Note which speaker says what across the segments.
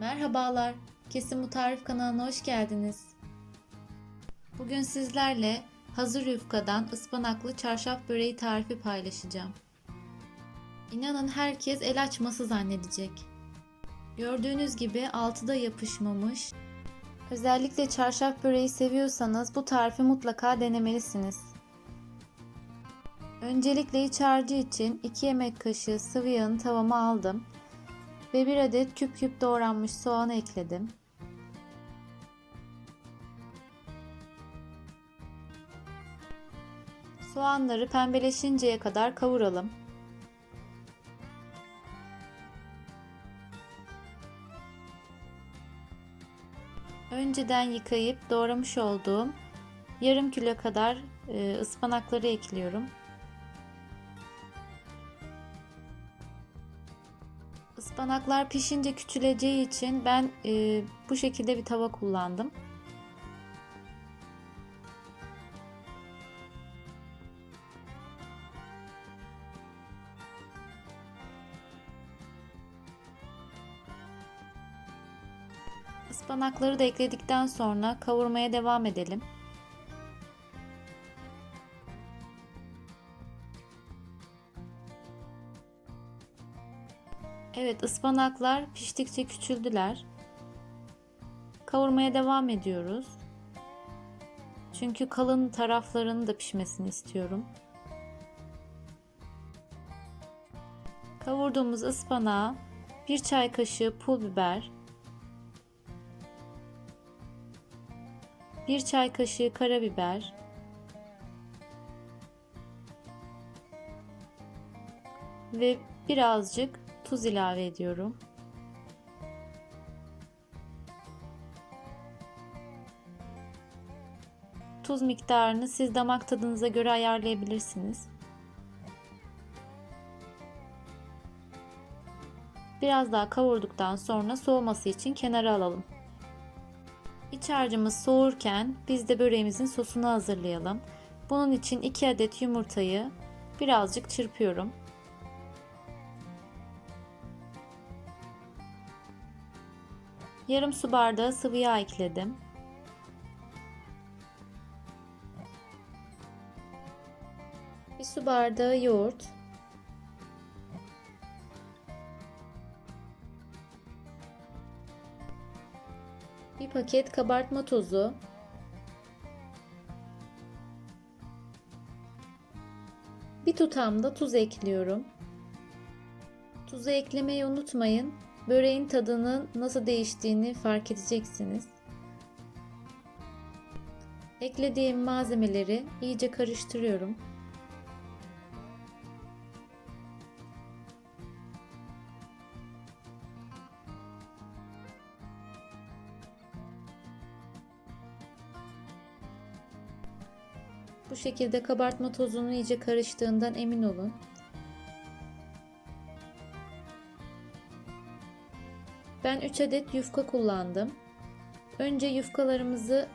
Speaker 1: Merhabalar, Kesin Bu Tarif kanalına hoş geldiniz. Bugün sizlerle hazır yufkadan ıspanaklı çarşaf böreği tarifi paylaşacağım. İnanın herkes el açması zannedecek. Gördüğünüz gibi altı da yapışmamış. Özellikle çarşaf böreği seviyorsanız bu tarifi mutlaka denemelisiniz. Öncelikle iç harcı için 2 yemek kaşığı sıvı yağını tavama aldım ve bir adet küp küp doğranmış soğan ekledim. Soğanları pembeleşinceye kadar kavuralım. Önceden yıkayıp doğramış olduğum yarım kilo kadar e, ıspanakları ekliyorum. Ispanaklar pişince küçüleceği için ben e, bu şekilde bir tava kullandım. Ispanakları da ekledikten sonra kavurmaya devam edelim. Evet ıspanaklar piştikçe küçüldüler. Kavurmaya devam ediyoruz. Çünkü kalın taraflarının da pişmesini istiyorum. Kavurduğumuz ıspanağa bir çay kaşığı pul biber, bir çay kaşığı karabiber, ve birazcık tuz ilave ediyorum. Tuz miktarını siz damak tadınıza göre ayarlayabilirsiniz. Biraz daha kavurduktan sonra soğuması için kenara alalım. İç harcımız soğurken biz de böreğimizin sosunu hazırlayalım. Bunun için 2 adet yumurtayı birazcık çırpıyorum. Yarım su bardağı sıvı yağ ekledim. Bir su bardağı yoğurt. Bir paket kabartma tozu. Bir tutam da tuz ekliyorum. Tuzu eklemeyi unutmayın. Böreğin tadının nasıl değiştiğini fark edeceksiniz. Eklediğim malzemeleri iyice karıştırıyorum. Bu şekilde kabartma tozunu iyice karıştığından emin olun. Ben 3 adet yufka kullandım. Önce yufkalarımızı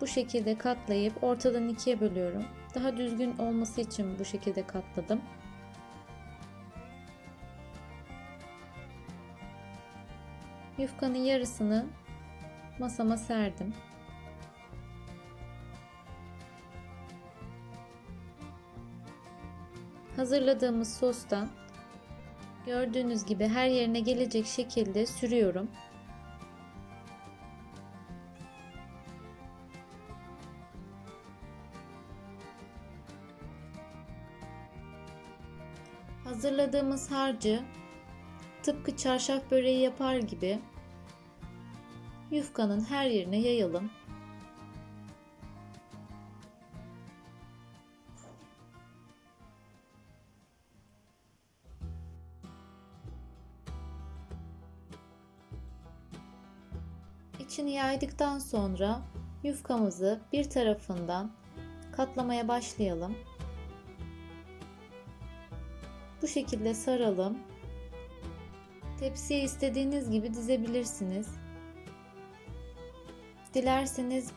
Speaker 1: bu şekilde katlayıp ortadan ikiye bölüyorum. Daha düzgün olması için bu şekilde katladım. Yufkanın yarısını masama serdim. Hazırladığımız sostan Gördüğünüz gibi her yerine gelecek şekilde sürüyorum. Hazırladığımız harcı tıpkı çarşaf böreği yapar gibi yufkanın her yerine yayalım. İçini yaydıktan sonra yufkamızı bir tarafından katlamaya başlayalım. Bu şekilde saralım. Tepsiye istediğiniz gibi dizebilirsiniz. Dilerseniz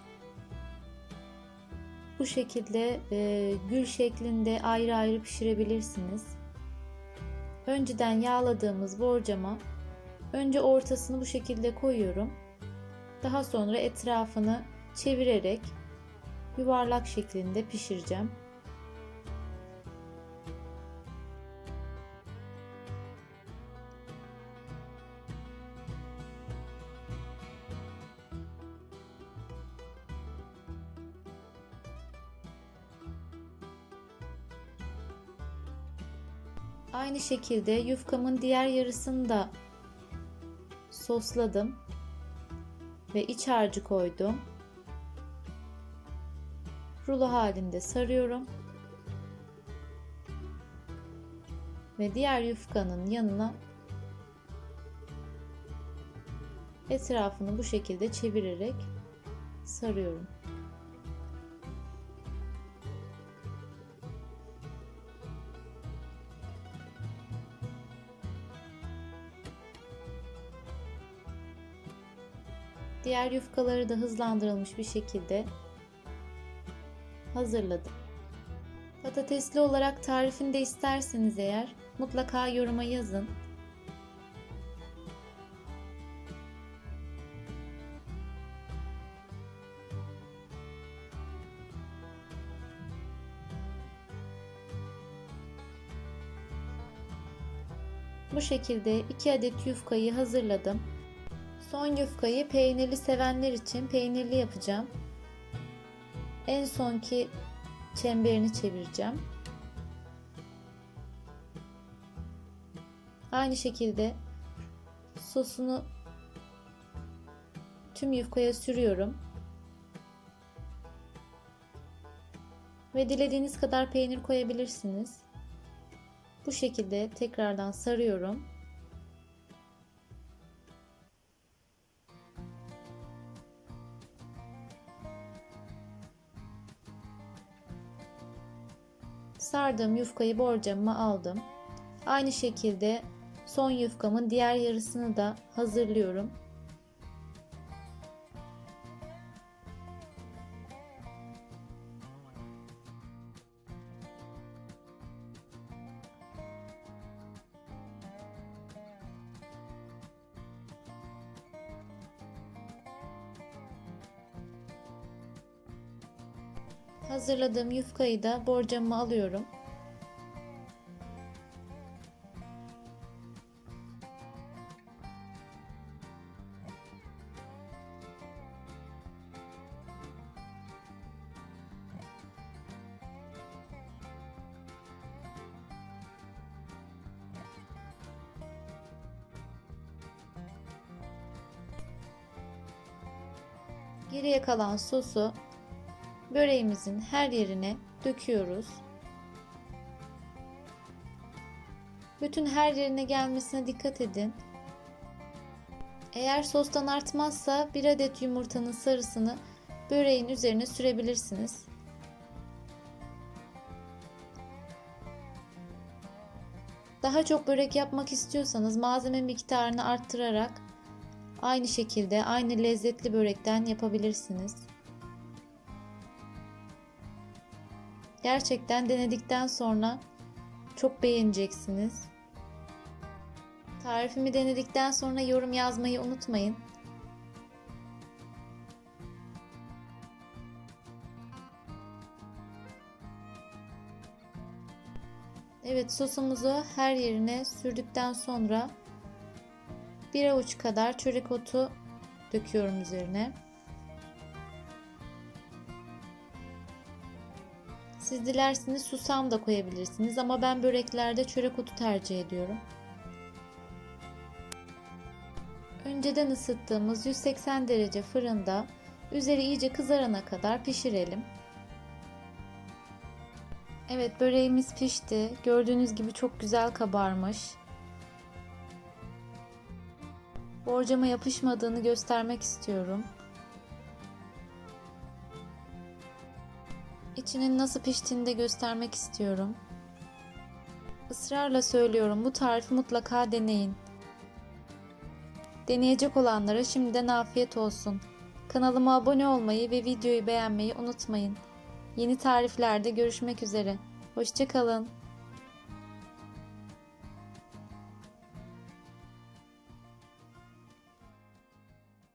Speaker 1: bu şekilde e, gül şeklinde ayrı ayrı pişirebilirsiniz. Önceden yağladığımız borcama Önce ortasını bu şekilde koyuyorum. Daha sonra etrafını çevirerek yuvarlak şeklinde pişireceğim. Aynı şekilde yufkamın diğer yarısını da sosladım ve iç harcı koydum. Rulo halinde sarıyorum. Ve diğer yufkanın yanına etrafını bu şekilde çevirerek sarıyorum. Diğer yufkaları da hızlandırılmış bir şekilde hazırladım. Patatesli olarak tarifini de isterseniz eğer mutlaka yoruma yazın. Bu şekilde 2 adet yufkayı hazırladım. Son yufkayı peynirli sevenler için peynirli yapacağım. En sonki çemberini çevireceğim. Aynı şekilde sosunu tüm yufkaya sürüyorum. Ve dilediğiniz kadar peynir koyabilirsiniz. Bu şekilde tekrardan sarıyorum. Sardığım yufkayı borcamıma aldım. Aynı şekilde son yufkamın diğer yarısını da hazırlıyorum. Hazırladığım yufkayı da borcamıma alıyorum. Geriye kalan sosu böreğimizin her yerine döküyoruz. Bütün her yerine gelmesine dikkat edin. Eğer sostan artmazsa bir adet yumurtanın sarısını böreğin üzerine sürebilirsiniz. Daha çok börek yapmak istiyorsanız malzeme miktarını arttırarak aynı şekilde aynı lezzetli börekten yapabilirsiniz. Gerçekten denedikten sonra çok beğeneceksiniz. Tarifimi denedikten sonra yorum yazmayı unutmayın. Evet sosumuzu her yerine sürdükten sonra bir avuç kadar çörek otu döküyorum üzerine. Siz dilerseniz susam da koyabilirsiniz ama ben böreklerde çörek otu tercih ediyorum. Önceden ısıttığımız 180 derece fırında üzeri iyice kızarana kadar pişirelim. Evet böreğimiz pişti. Gördüğünüz gibi çok güzel kabarmış. Borcama yapışmadığını göstermek istiyorum. İçinin nasıl piştiğini de göstermek istiyorum. Israrla söylüyorum bu tarifi mutlaka deneyin. Deneyecek olanlara şimdiden afiyet olsun. Kanalıma abone olmayı ve videoyu beğenmeyi unutmayın. Yeni tariflerde görüşmek üzere. Hoşçakalın.